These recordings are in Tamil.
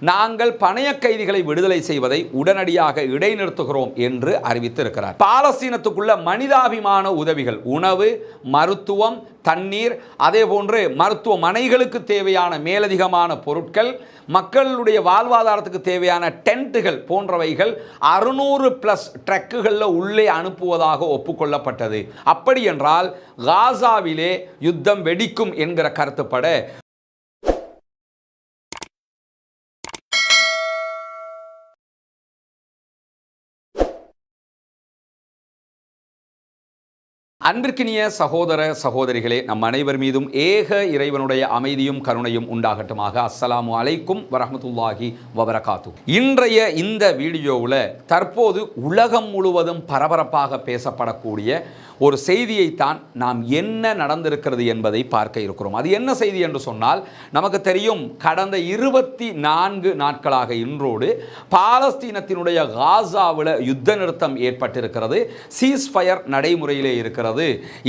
நாங்கள் பணைய கைதிகளை விடுதலை செய்வதை உடனடியாக இடைநிறுத்துகிறோம் என்று அறிவித்திருக்கிறார். பாலஸ்தீனத்துக்குள்ள மனிதாபிமான உதவிகள் உணவு மருத்துவம் தண்ணீர் அதே போன்று மருத்துவமனைகளுக்கு தேவையான மேலதிகமான பொருட்கள் மக்களுடைய வாழ்வாதாரத்துக்கு தேவையான டென்ட்டுகள் போன்றவைகள் அறுநூறு பிளஸ் ட்ரக்குகளில் உள்ளே அனுப்புவதாக ஒப்புக்கொள்ளப்பட்டது. அப்படி என்றால் காசாவிலே யுத்தம் வெடிக்கும் என்கிற கருத்துப்பட அன்பிற்கினிய சகோதர சகோதரிகளே நம் அனைவர் மீதும் ஏக இறைவனுடைய அமைதியும் கருணையும் உண்டாகட்டுமாக. அஸ்ஸலாமு அலைக்கும் வரஹ்மத்துல்லாஹி வபரகாத்து. இன்றைய இந்த வீடியோவில் தற்போது உலகம் முழுவதும் பரபரப்பாக பேசப்படக்கூடிய ஒரு செய்தியைத்தான் நாம் என்ன நடந்திருக்கிறது என்பதை பார்க்க இருக்கிறோம். அது என்ன செய்தி என்று சொன்னால் நமக்கு தெரியும் கடந்த இருபத்தி நான்கு நாட்களாக இன்றோடு பாலஸ்தீனத்தினுடைய காசாவில் யுத்த நிறுத்தம் ஏற்பட்டிருக்கிறது. சீஸ்ஃபயர் நடைமுறையிலே இருக்கிறது.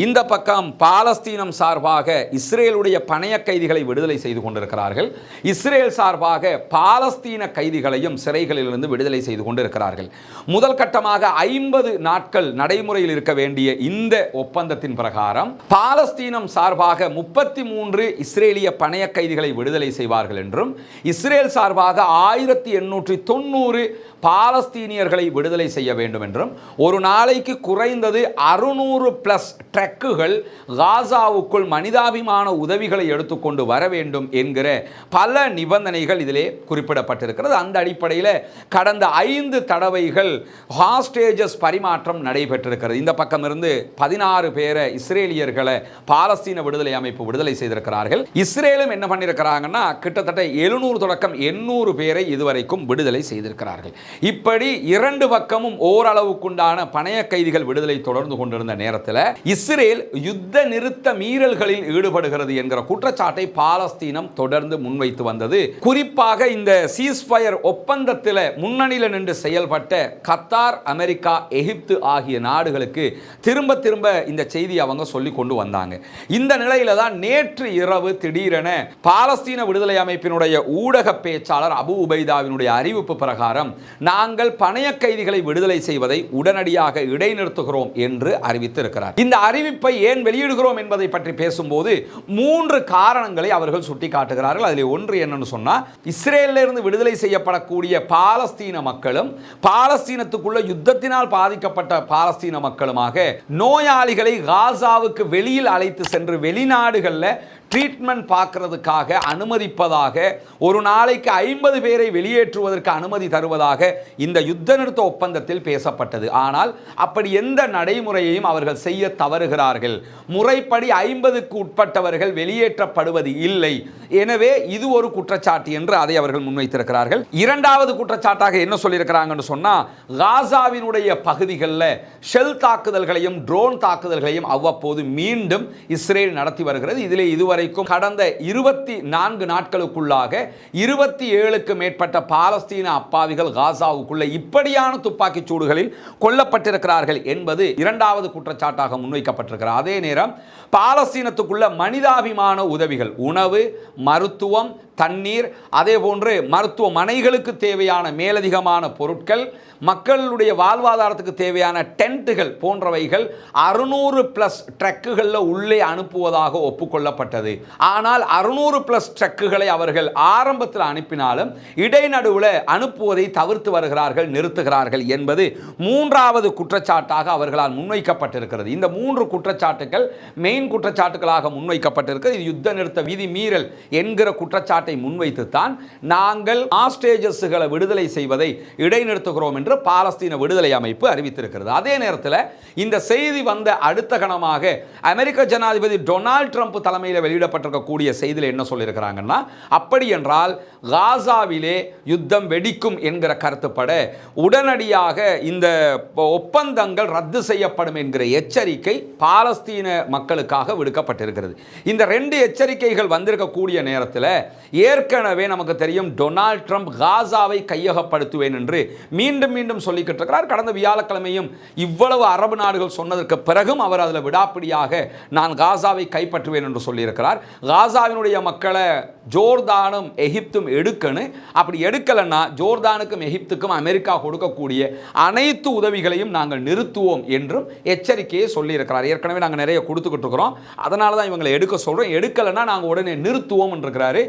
இந்த பக்கம் பாலஸ்தீனம் சார்பாக இஸ்ரேலுடைய பணைய கைதிகளை விடுதலை செய்து கொண்டிருக்கிறார்கள். இஸ்ரேல் சார்பாக பாலஸ்தீன கைதிகளையும் சிறைகளிலிருந்து விடுதலை செய்து கொண்டிருக்கிறார்கள். முதல் கட்டமாக ஐம்பது நாட்கள் நடைமுறையில் இருக்க வேண்டிய இந்த ஒப்பந்தத்தின் பிரகாரம் பாலஸ்தீனம் சார்பாக முப்பத்தி மூன்று இஸ்ரேலிய பணைய கைதிகளை விடுதலை செய்வார்கள் என்றும் இஸ்ரேல் சார்பாக ஆயிரத்தி எண்ணூற்றி தொண்ணூறு பாலஸ்தீனியர்களை விடுதலை செய்ய வேண்டும் என்றும் ஒரு நாளைக்கு குறைந்தது அறுநூறு பிளஸ் ட்ரக்குகள் காசாவுக்குள் மனிதாபிமான உதவிகளை எடுத்துக்கொண்டு வர வேண்டும் என்கிற பல நிபந்தனைகள் இதிலே குறிப்பிடப்பட்டிருக்கிறது. அந்த அடிப்படையில் கடந்த ஐந்து தடவைகள் ஹாஸ்டேஜஸ் பரிமாற்றம் நடைபெற்றிருக்கிறது. இந்த பக்கம் இருந்து பதினாறு பேரை இஸ்ரேலியர்களை பாலஸ்தீன விடுதலை அமைப்பு விடுதலை செய்திருக்கிறார்கள். இஸ்ரேலும் என்ன பண்ணியிருக்கிறாங்கன்னா கிட்டத்தட்ட எழுநூறு தொடக்கம் எண்ணூறு பேரை இதுவரைக்கும் விடுதலை செய்திருக்கிறார்கள். இப்படி இரண்டு பக்கமும் ஓரளவுக்குண்டான பணைய கைதிகள் விடுதலை தொடர்ந்து கொண்டிருந்த நேரத்தில் இஸ்ரேல் யுத்த நிறுத்த மீறல்களில் ஈடுபடுகிறது என்கிற குற்றச்சாட்டை பாலஸ்தீனம் தொடர்ந்து முன்வைத்து வந்தது. குறிப்பாக இந்த சீஸ்ஃபயர் ஒப்பந்தத்தில் முன்னணியில் நின்று செயல்பட்ட கத்தார் அமெரிக்கா எகிப்து ஆகிய நாடுகளுக்கு திரும்ப திரும்ப இந்த செய்தி அவங்க சொல்லி கொண்டு வந்தாங்க. இந்த நிலையில தான் நேற்று இரவு திடீரென பாலஸ்தீன விடுதலை அமைப்பினுடைய ஊடக பேச்சாளர் அபு உபைதாவினுடைய அறிவிப்பு பிரகாரம் நாங்கள் பணைய கைதிகளை விடுதலை செய்வதை உடனடியாக இடைநிறுத்துகிறோம் என்று அறிவித்திருக்கிறார். இந்த அறிவிப்பை ஏன் வெளியிடுகிறோம் என்பதை பற்றி பேசும்போது மூன்று காரணங்களை அவர்கள் சுட்டி காட்டுகிறார்கள் அதில் ஒன்று என்னன்னு சொன்னால் இஸ்ரேலிருந்து விடுதலை செய்யப்படக்கூடிய பாலஸ்தீன மக்களும் பாலஸ்தீனத்துக்குள்ள யுத்தத்தினால் பாதிக்கப்பட்ட பாலஸ்தீன மக்களுமாக நோயாளிகளை காசாவுக்கு வெளியில் அழைத்து சென்று வெளிநாடுகளில் ட்ரீட்மெண்ட் பார்க்கறதுக்காக அனுமதிப்பதாக ஒரு நாளைக்கு ஐம்பது பேரை வெளியேற்றுவதற்கு அனுமதி தருவதாக இந்த யுத்த நிறுத்த ஒப்பந்தத்தில் பேசப்பட்டது. ஆனால் அப்படி எந்த நடைமுறையையும் அவர்கள் செய்ய தவறுகிறார்கள். முறைப்படி ஐம்பதுக்கு உட்பட்டவர்கள் வெளியேற்றப்படுவது இல்லை. எனவே இது ஒரு குற்றச்சாட்டு என்று அதை அவர்கள் முன்வைத்திருக்கிறார்கள். இரண்டாவது குற்றச்சாட்டாக என்ன சொல்லியிருக்கிறாங்கன்னு சொன்னால் காசாவினுடைய பகுதிகளில் ஷெல் தாக்குதல்களையும் ட்ரோன் தாக்குதல்களையும் அவ்வப்போது மீண்டும் இஸ்ரேல் நடத்தி வருகிறது. இதில் இதுவரை வரைக்கும் கடந்த இருபத்தி நான்கு நாட்களுக்குள்ளாக இருபத்தி ஏழுக்கு மேற்பட்ட பாலஸ்தீன அப்பாவிகள் காசாவுக்குள்ளே இப்படியான துப்பாக்கிச் சூடுகளில் கொல்லப்பட்டிருக்கிறார்கள் என்பது இரண்டாவது குற்றச்சாட்டாக முன்வைக்கப்பட்டிருக்கிறார் அதே நேரம் பாலஸ்தீனத்துக்குள்ள மனிதாபிமான உதவிகள் உணவு மருத்துவம் தண்ணீர் அதே போன்று மருத்துவமனைகளுக்கு தேவையான மேலதிகமான பொருட்கள் மக்களுடைய வாழ்வாதாரத்துக்கு தேவையான டென்ட்டுகள் போன்றவைகள் அறுநூறு பிளஸ் ட்ரக்குகளில் உள்ளே அனுப்புவதாக ஒப்புக்கொள்ளப்பட்டது. ஆனால் அறுநூறு பிளஸ் ட்ரக்குகளை அவர்கள் ஆரம்பத்தில் அனுப்பினாலும் இடைநடுவில் அனுப்புவதை தவிர்த்து வருகிறார்கள் நிறுத்துகிறார்கள் என்பது மூன்றாவது குற்றச்சாட்டாக அவர்களால் முன்வைக்கப்பட்டிருக்கிறது. இந்த மூன்று குற்றச்சாட்டுகள் மெயின் குற்றச்சாட்டுகளாக முன்வைக்கப்பட்டிருக்கிறது. இது யுத்த நிறுத்த விதி மீறல் என்கிற குற்றச்சாட்டு நிலைப்பாட்டை முன்வைத்துத்தான் நாங்கள் ஆஸ்டேஜஸ்களை விடுதலை செய்வதை இடைநிறுத்துகிறோம் என்று பாலஸ்தீன விடுதலை அமைப்பு அறிவித்திருக்கிறது. அதே நேரத்தில் இந்த செய்தி வந்த அடுத்த கணமாக அமெரிக்க ஜனாதிபதி டொனால்ட் ட்ரம்ப் தலைமையில் வெளியிடப்பட்டிருக்கக்கூடிய செய்தியில் என்ன சொல்லியிருக்கிறாங்கன்னா அப்படி என்றால் காசாவிலே யுத்தம் வெடிக்கும் என்கிற கருத்துப்பட உடனடியாக இந்த ஒப்பந்தங்கள் ரத்து செய்யப்படும் என்கிற எச்சரிக்கை பாலஸ்தீன மக்களுக்காக விடுக்கப்பட்டிருக்கிறது. இந்த ரெண்டு எச்சரிக்கைகள் வந்திருக்கக்கூடிய நேரத்தில் ஏற்கனவே நமக்கு தெரியும் டொனால்ட் ட்ரம்ப் காசாவை கையகப்படுத்துவேன் என்று மீண்டும் மீண்டும் சொல்லிக்கிட்டு இருக்கிறார் கடந்த வியாழக்கிழமையும் இவ்வளவு அரபு நாடுகள் சொன்னதற்கு பிறகும் அவர் அதில் விடாப்பிடியாக நான் காசாவை கைப்பற்றுவேன் என்று சொல்லியிருக்கிறார். காசாவினுடைய மக்களை ஜோர்தானும் எகிப்தும் எடுக்கணும் அப்படி எடுக்கலைன்னா ஜோர்தானுக்கும் எகிப்துக்கும் அமெரிக்கா கொடுக்கக்கூடிய அனைத்து உதவிகளையும் நாங்கள் நிறுத்துவோம் என்றும் எச்சரிக்கையை சொல்லியிருக்கிறார். ஏற்கனவே நாங்கள் நிறைய கொடுத்துக்கிட்டு இருக்கிறோம் அதனால தான் இவங்களை எடுக்க சொல்கிறோம் எடுக்கலைன்னா நாங்கள் உடனே நிறுத்துவோம் இருக்கிறாரு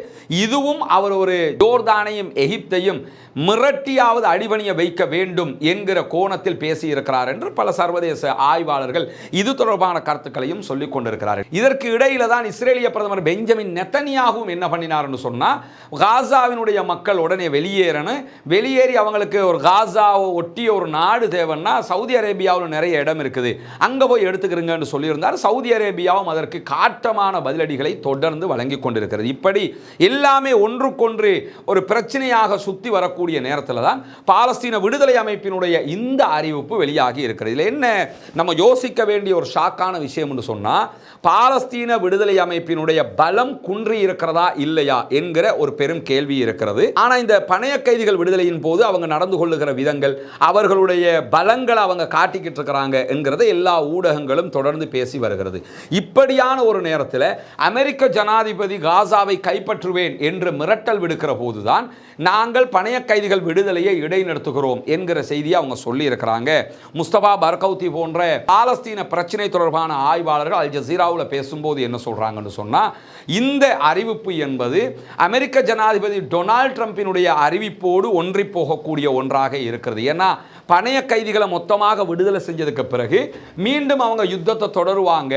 இதுவும் அவர் ஒரு ஜோர்தானையும் எகிப்தையும் மிரட்டியாவது அடிபணிய வைக்க வேண்டும் என்கிற கோணத்தில் பேசியிருக்கிறார் என்று பல சர்வதேச ஆய்வாளர்கள் இது தொடர்பான கருத்துக்களையும் சொல்லிக் கொண்டிருக்கிறார்கள். இதற்கு இடையில தான் இஸ்ரேலிய பிரதமர் பெஞ்சமின் நெத்தனியாகவும் என்ன பண்ணினார்னு சொன்னால் காசாவினுடைய மக்கள் உடனே வெளியேறணும் வெளியேறி அவங்களுக்கு ஒரு காசாவை ஒட்டிய ஒரு நாடு தேவைன்னா சவுதி அரேபியாவில் நிறைய இடம் இருக்குது. அங்கே போய் எடுத்துக்கிறீங்கன்னு சொல்லியிருந்தார். சவுதி அரேபியாவும் அதற்கு காட்டமான பதிலடிகளை தொடர்ந்து வழங்கி கொண்டிருக்கிறது. இப்படி எல்லாமே ஒன்றுக்கொன்று ஒரு பிரச்சனையாக சுத்தி வரக்கூடிய நேரத்தில் தான் பாலஸ்தீன விடுதலை அமைப்பினுடைய இந்த அறிவிப்பு வெளியாகி இருக்கிறது. இதில் என்ன? நம்ம யோசிக்க வேண்டிய ஒரு ஷாக்கான விஷயம் என்று சொன்னால் பாலஸ்தீன விடுதலை அமைப்பினுடைய பலம் குன்றி இருக்கிறதா இல்லையா என்கிற ஒரு பெரும் கேள்வி இருக்கிறது. ஆனால் இந்த பணைய கைதிகள் விடுதலையின் போது அவங்க நடந்து கொள்ளுகிற விதங்கள் அவர்களுடைய பலங்களை அவங்க காட்டிக்கிட்டு இருக்கிறாங்க என்கிறத எல்லா ஊடகங்களும் தொடர்ந்து பேசி வருகிறது. இப்படியான ஒரு நேரத்தில் அமெரிக்க ஜனாதிபதி காசாவை கைப்பற்றுவேன் என்று மிரட்டல் விடுக்கிற போதுதான் நாங்கள் பணைய கைதிகள் விடுதலையை இடைநிறுத்துகிறோம் என்கிற செய்தியை அவங்க சொல்லியிருக்கிறாங்க. முஸ்தபா பர்கௌத்தி போன்ற பாலஸ்தீன பிரச்சனை தொடர்பான ஆய்வாளர்கள் அல் ஜசீராவில் பேசும்போது என்ன சொல்றாங்கன்னு சொன்னால் இந்த அறிவிப்பு என்பது அமெரிக்க ஜனாதிபதி டொனால்ட் ட்ரம்பினுடைய அறிவிப்போடு ஒன்றி போகக்கூடிய ஒன்றாக இருக்கிறது. ஏன்னா பணைய கைதிகளை மொத்தமாக விடுதலை செஞ்சதுக்கு பிறகு மீண்டும் அவங்க யுத்தத்தை தொடருவாங்க.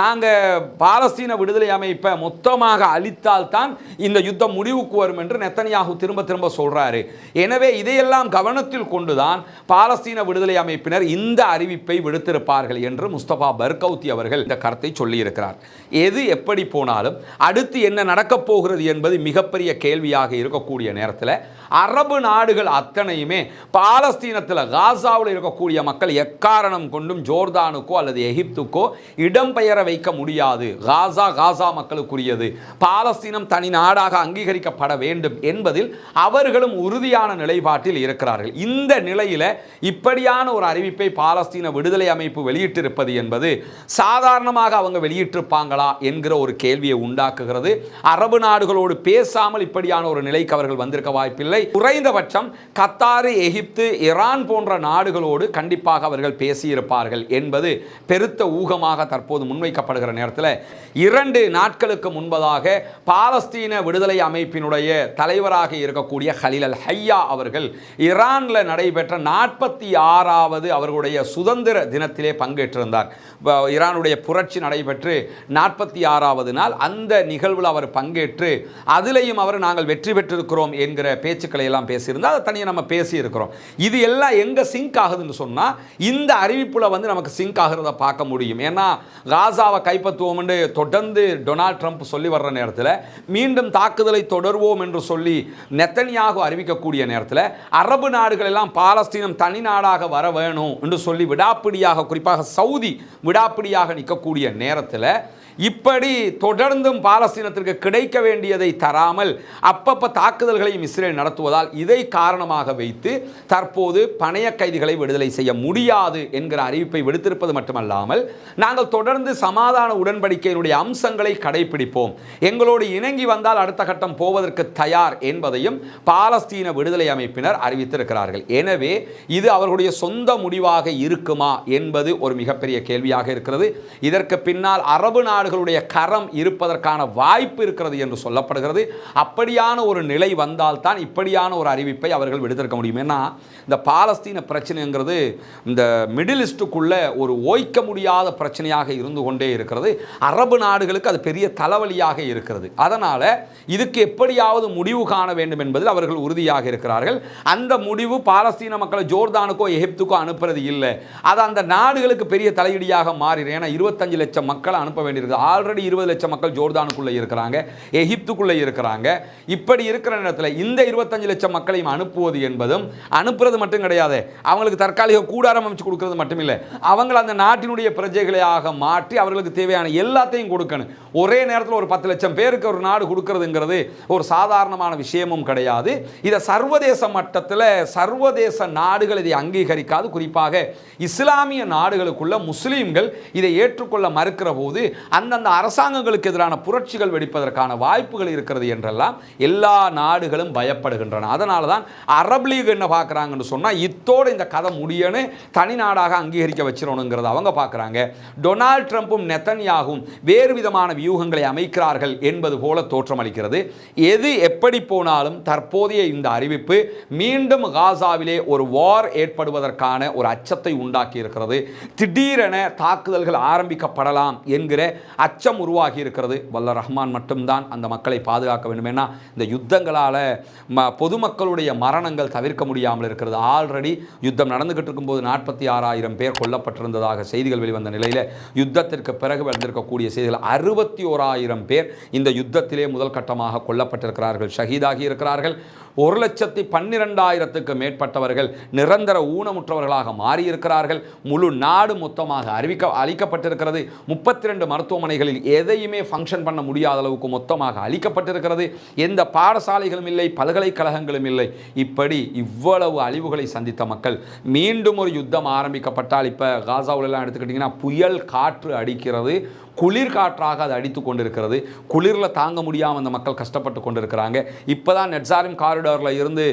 நாங்கள் பாலஸ்தீன விடுதலை அமைப்பை மொத்தமாக அழித்தால் தான் இந்த யுத்தம் முடிவுக்கு வரும் என்று நெத்தனியாகு திரும்ப திரும்ப சொல்கிறாரு எனவே இதையெல்லாம் கவனத்தில் கொண்டுதான் பாலஸ்தீன விடுதலை அமைப்பினர் இந்த அறிவிப்பை விடுத்திருப்பார்கள் என்று முஸ்தபா பர்கௌத்தி அவர்கள் இந்த கருத்தை சொல்லியிருக்கிறார். எது எப்படி போனாலும் அடுத்து என்ன நடக்கப் போகிறது என்பது மிகப்பெரிய கேள்வியாக இருக்கக்கூடிய நேரத்தில் அரபு நாடுகள் அத்தனையுமே பாலஸ்தீனத்தில் காசாவில் இருக்கக்கூடிய மக்கள் எக்காரணம் கொண்டும் ஜோர்தானுக்கோ அல்லது எகிப்துக்கோ இடம்பெயர வைக்க முடியாது. காசா காசா மக்களுக்குரியது. பாலஸ்தீனம் தனி நாடாக அங்கீகரிக்கப்பட வேண்டும் என்பதில் அவர்களும் உறுதியான நிலைப்பாட்டில் இருக்கிறார்கள். இந்த நிலையில் இப்படியான ஒரு அறிவிப்பை பாலஸ்தீன விடுதலை அமைப்பு வெளியிட்டிருப்பது என்பது சாதாரணமாக அவங்க வெளியிட்டிருப்பாங்களா என்கிற ஒரு கேள்வியை உண்டாக்குகிறது. அரபு நாடுகளோடு பேசாமல் இப்படியான ஒரு நிலைக்கு அவர்கள் வந்திருக்க வாய்ப்பில்லை. குறைந்தபட்சம் கத்தாரு எகிப்து ஈரான் போன்ற போன்ற நாடுகளோடு கண்டிப்பாக அவர்கள் பேசியிருப்பார்கள் என்பது பெருத்த ஊகமாக தற்போது முன்வைக்கப்படுகிற நேரத்தில் இரண்டு நாட்களுக்கு முன்பதாக பாலஸ்தீன விடுதலை அமைப்பினுடைய தலைவராக இருக்கக்கூடிய ஹலில் அல் ஹையா அவர்கள் ஈரானில் நடைபெற்ற நாற்பத்தி ஆறாவது அவர்களுடைய சுதந்திர தினத்திலே பங்கேற்றிருந்தார். ஈரானுடைய புரட்சி நடைபெற்று நாற்பத்தி ஆறாவது நாள் அந்த நிகழ்வில் அவர் பங்கேற்று அதிலையும் அவர் நாங்கள் வெற்றி பெற்றிருக்கிறோம் என்கிற பேச்சுக்களை எல்லாம் பேசியிருந்தால் அதை தனியாக நம்ம பேசியிருக்கிறோம். இது எல்லாம் எங்க சிங்க் ஆகுதுன்னு சொன்னால் இந்த அறிவிப்பில் வந்து நமக்கு சிங்க் ஆகிறத பார்க்க முடியும். ஏன்னா காசாவை கைப்பற்றுவோம்னு தொடர்ந்து டொனால்ட் ட்ரம்ப் சொல்லி வர்ற நேரத்தில் மீண்டும் தாக்குதலை தொடர்வோம் என்று சொல்லி நெத்தனியாக அறிவிக்கக்கூடிய நேரத்தில் அரபு நாடுகள் எல்லாம் பாலஸ்தீனம் தனி நாடாக வர வேணும் என்று சொல்லி விடாப்பிடியாக குறிப்பாக சவுதி விடாப்பிடியாக நிற்கக்கூடிய நேரத்தில் இப்படி தொடர்ந்தும் பாலஸ்தீனத்திற்கு கிடைக்க வேண்டியதை தராமல் அப்பப்ப தாக்குதல்களையும் இஸ்ரேல் நடத்துவதால் இதை காரணமாக வைத்து தற்போது பணைய கைதிகளை விடுதலை செய்ய முடியாது என்கிற அறிவிப்பை விடுத்திருப்பது மட்டுமல்லாமல் நாங்கள் தொடர்ந்து சமாதான உடன்படிக்கையினுடைய அம்சங்களை கடைபிடிப்போம். எங்களோடு இணங்கி வந்தால் அடுத்த கட்டம் போவதற்கு தயார் என்பதையும் பாலஸ்தீன விடுதலை அமைப்பினர் அறிவித்திருக்கிறார்கள். எனவே இது அவர்களுடைய சொந்த முடிவாக இருக்குமா என்பது ஒரு மிகப்பெரிய கேள்வியாக இருக்கிறது. இதற்கு பின்னால் அரபு நாடுகளுடைய கரம் இருப்பதற்கான வாய்ப்பு இருக்கிறது என்று சொல்லப்படுகிறது. அப்படியான ஒரு நிலை வந்தால் தான் இப்படியான ஒரு அறிவிப்பை அவர்கள் விடுத்திருக்க முடியும். ஏன்னா இந்த பாலஸ்தீன பிரச்சனைங்கிறது இந்த மிடில் ஈஸ்ட்டுக்குள்ள ஒரு ஓய்க்க முடியாத பிரச்சனையாக இருந்து கொண்டே இருக்கிறது. அரபு நாடுகளுக்கு அது பெரிய தலைவலியாக இருக்கிறது. அதனால் இதுக்கு எப்படியாவது முடிவு காண வேண்டும் என்பதில் அவர்கள் உறுதியாக இருக்கிறார்கள். அந்த முடிவு பாலஸ்தீன மக்களை ஜோர்தானுக்கோ எகிப்துக்கோ அனுப்புறது இல்லை. அது அந்த நாடுகளுக்கு பெரிய தலையீடியாக மாறிடும் ஏன்னா இருபத்தஞ்சு லட்சம் மக்களை அனுப்ப வேண்டியிருக்கு ஆல்ரெடி இருபது லட்சம் மக்கள் ஜோர்தானுக்குள்ளே இருக்கிறாங்க எகிப்துக்குள்ளே இருக்கிறாங்க. இப்படி இருக்கிற நேரத்தில் இந்த இருபத்தஞ்சு லட்சம் மக்களையும் அனுப்புவது என்பதும் அனுப்புறது மட்டும் கிடையாது. அவங்களுக்கு தற்காலிக கூடாரம் அமைச்சு கொடுக்கறது மட்டும் இல்லை அவங்கள அந்த நாட்டினுடைய பிரஜைகளையாக மாற்றி அவர்களுக்கு தேவையான எல்லாத்தையும் கொடுக்கணும். ஒரே நேரத்தில் ஒரு பத்து லட்சம் பேருக்கு ஒரு நாடு கொடுக்கறதுங்கிறது ஒரு சாதாரணமான விஷயமும் கிடையாது. இதை சர்வதேச மட்டத்தில் சர்வதேச நாடுகள் இதை அங்கீகரிக்காது. குறிப்பாக இஸ்லாமிய நாடுகளுக்குள்ள முஸ்லீம்கள் இதை ஏற்றுக்கொள்ள மறுக்கிற போது அந்தந்த அரசாங்கங்களுக்கு எதிரான புரட்சிகள் வெடிப்பதற்கான வாய்ப்புகள் இருக்கிறது என்றெல்லாம் எல்லா நாடுகளும் பயப்படுகின்றன. அதனால தான் அரபு லீக் என்ன பார்க்குறாங்கன்னு சொன்னால் இத்தோடு இந்த கதை முடியன்னு தனி நாடாக அங்கீகரிக்க வச்சிடணுங்கிறத அவங்க பார்க்குறாங்க. டொனால்ட் ட்ரம்ப்பும் நெத்தன்யாகும் வேறு விதமான வியூகங்களை அமைக்கிறார்கள் என்பது போல தோற்றமளிக்கிறது. எது எப்படி போனாலும் தற்போதைய இந்த அறிவிப்பு மீண்டும் காசாவிலே ஒரு வார் ஏற்படுவதற்கான ஒரு அச்சத்தை உண்டாக்கி இருக்கிறது திடீரென தாக்குதல்கள் ஆரம்பிக்கப்படலாம் என்கிற அச்சம் உருவாகி இருக்கிறது. வல்ல ரஹ்மான் மட்டும்தான் அந்த மக்களை பாதுகாக்க வேண்டும். ஏன்னா இந்த யுத்தங்களால் ம பொதுமக்களுடைய மரணங்கள் தவிர்க்க முடியாமல் இருக்கிறது. ஆல்ரெடி யுத்தம் நடந்துகிட்டு இருக்கும்போது நாற்பத்தி ஆறாயிரம் பேர் கொல்லப்பட்டிருந்ததாக செய்திகள் வெளிவந்த நிலையில் யுத்தத்திற்கு பிறகு வந்திருக்கக்கூடிய செய்திகள் அறுபத்தி ஓராயிரம் பேர் இந்த யுத்தத்திலே முதல் கட்டமாக கொல்லப்பட்டிருக்கிறார்கள். ஷஹீதாகி இருக்கிறார்கள். ஒரு லட்சத்தி பன்னிரெண்டாயிரத்துக்கு மேற்பட்டவர்கள் நிரந்தர ஊனமுற்றவர்களாக மாறியிருக்கிறார்கள். முழு நாடு மொத்தமாக அறிவிக்க அளிக்கப்பட்டிருக்கிறது முப்பத்தி ரெண்டு மருத்துவமனைகளில் எதையுமே ஃபங்க்ஷன் பண்ண முடியாத அளவுக்கு மொத்தமாக அளிக்கப்பட்டிருக்கிறது எந்த பாடசாலைகளும் இல்லை பல்கலைக்கழகங்களும் இல்லை. இப்படி இவ்வளவு அழிவுகளை சந்தித்த மக்கள் மீண்டும் ஒரு யுத்தம் ஆரம்பிக்கப்பட்டால் இப்போ காசாவிலலாம் எடுத்துக்கிட்டிங்கன்னா புயல் காற்று அடிக்கிறது. குளிர் காற்றாக அது அடித்து கொண்டிருக்கிறது. குளிரில் தாங்க முடியாமல் அந்த மக்கள் கஷ்டப்பட்டு கொண்டிருக்கிறாங்க. இப்போ தான் நெட்சாரிம் காரிடாரில் இருந்து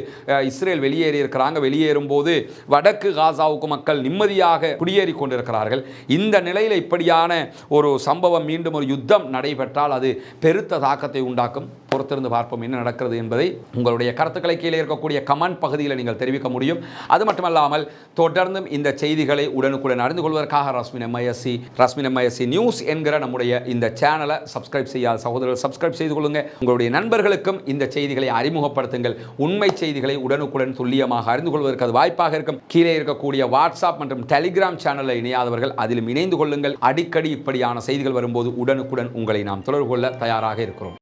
இஸ்ரேல் வெளியேறி இருக்கிறாங்க. வெளியேறும்போது வடக்கு காசாவுக்கு மக்கள் நிம்மதியாக குடியேறி கொண்டிருக்கிறார்கள். இந்த நிலையில் இப்படியான ஒரு சம்பவம் மீண்டும் ஒரு யுத்தம் நடைபெற்றால் அது பெருத்த தாக்கத்தை உண்டாக்கும். பொறுத்திருந்து பார்ப்போம் என்ன நடக்கிறது என்பதை உங்களுடைய கருத்துக்களை கீழே இருக்கக்கூடிய கமெண்ட் பகுதியில் நீங்கள் தெரிவிக்க முடியும். அது மட்டுமல்லாமல் தொடர்ந்தும் இந்த செய்திகளை உடனுக்குடன் அறிந்து கொள்வதற்காக Rasmin M I S C Rasmin M I S C news என்கிற நம்முடைய இந்த சேனலை சப்ஸ்கிரைப் செய்யாத சகோதரர்கள் சப்ஸ்கிரைப் செய்து கொள்ளுங்க. உங்களுடைய நண்பர்களுக்கும் இந்த செய்திகளை அறிமுகப்படுத்துங்கள். உண்மை செய்திகளை உடனுக்குடன் துல்லியமாக அறிந்து கொள்வதற்கு அது வாய்ப்பாக இருக்கும். கீழே இருக்கக்கூடிய வாட்ஸ்அப் மற்றும் டெலிகிராம் சேனலில் இணையாதவர்கள் அதிலும் இணைந்து கொள்ளுங்கள். அடிக்கடி இப்படியான செய்திகள் வரும்போது உடனுக்குடன் உங்களை நாம் தொடர்பு கொள்ள தயாராக இருக்கிறோம்.